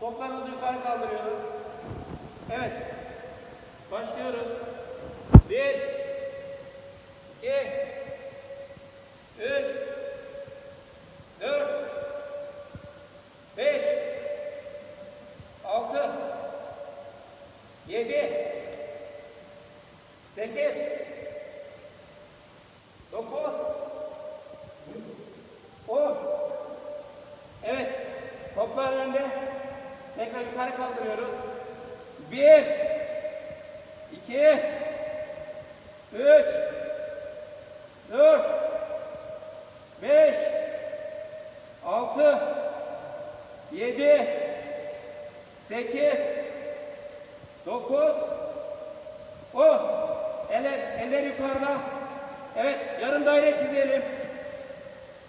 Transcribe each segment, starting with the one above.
Toplarımızı yukarı kaldırıyoruz. Evet. Başlıyoruz. Bir, iki, üç, dört, beş, altı, yedi, sekiz, dokuz, on. Evet. Toplar önde. Tekrar yukarı kaldırıyoruz. Bir, iki, üç, dört, beş, altı, yedi, sekiz, dokuz, on. Eller, eller yukarıda. Evet, yarım daire çizelim.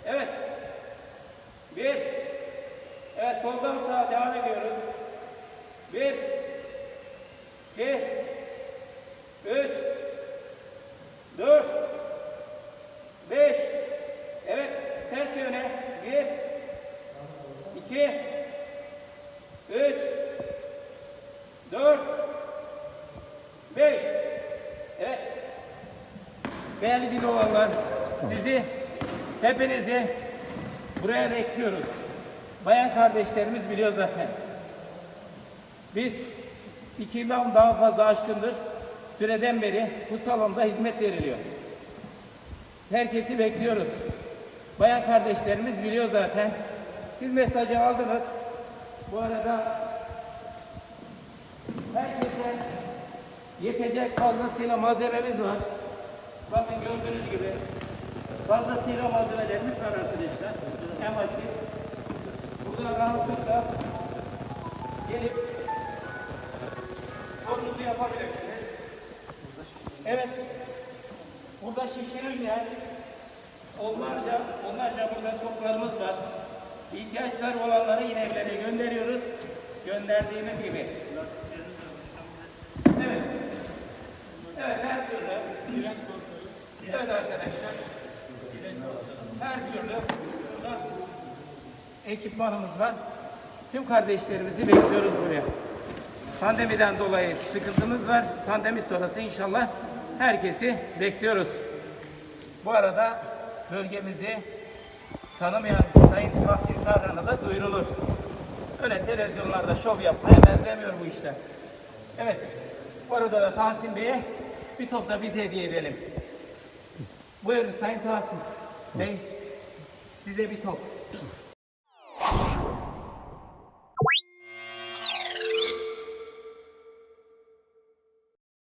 Evet. Bir. Soldan sağa devam ediyoruz. Bir. iki, Üç. Dört. Beş. Evet, ters yöne. Bir. iki, Üç. Dört. Beş. Evet. Değerli dil olanlar, sizi, hepinizi buraya bekliyoruz. Bayan kardeşlerimiz biliyor zaten. Biz iki yıldan daha fazla aşkındır süreden beri bu salonda hizmet veriliyor. Herkesi bekliyoruz. Bayan kardeşlerimiz biliyor zaten. Siz mesajı aldınız. Bu arada herkese yetecek fazlasıyla malzememiz var. Bakın gördüğünüz gibi fazlasıyla malzemelerimiz var arkadaşlar. En basit. Burada rahatlıkla gelip torunuzu yapabilirsiniz. Evet. Burada şişirilmeyen onlarca, onlarca burada toplarımız var. İhtiyaçları olanları yine evlerine gönderiyoruz. Gönderdiğimiz gibi. Evet. Evet her türlü. Evet arkadaşlar. Her türlü burada ekipmanımız var. Tüm kardeşlerimizi bekliyoruz buraya. Pandemiden dolayı sıkıntımız var. Pandemi sonrası inşallah herkesi bekliyoruz. Bu arada bölgemizi tanımayan Sayın Tahsin Tarhan'a da duyurulur. Öyle televizyonlarda şov yapmaya benzemiyor bu işler. Evet. Bu arada da Tahsin Bey'e bir top da biz hediye edelim. Buyurun Sayın Tahsin Bey. Size bir top.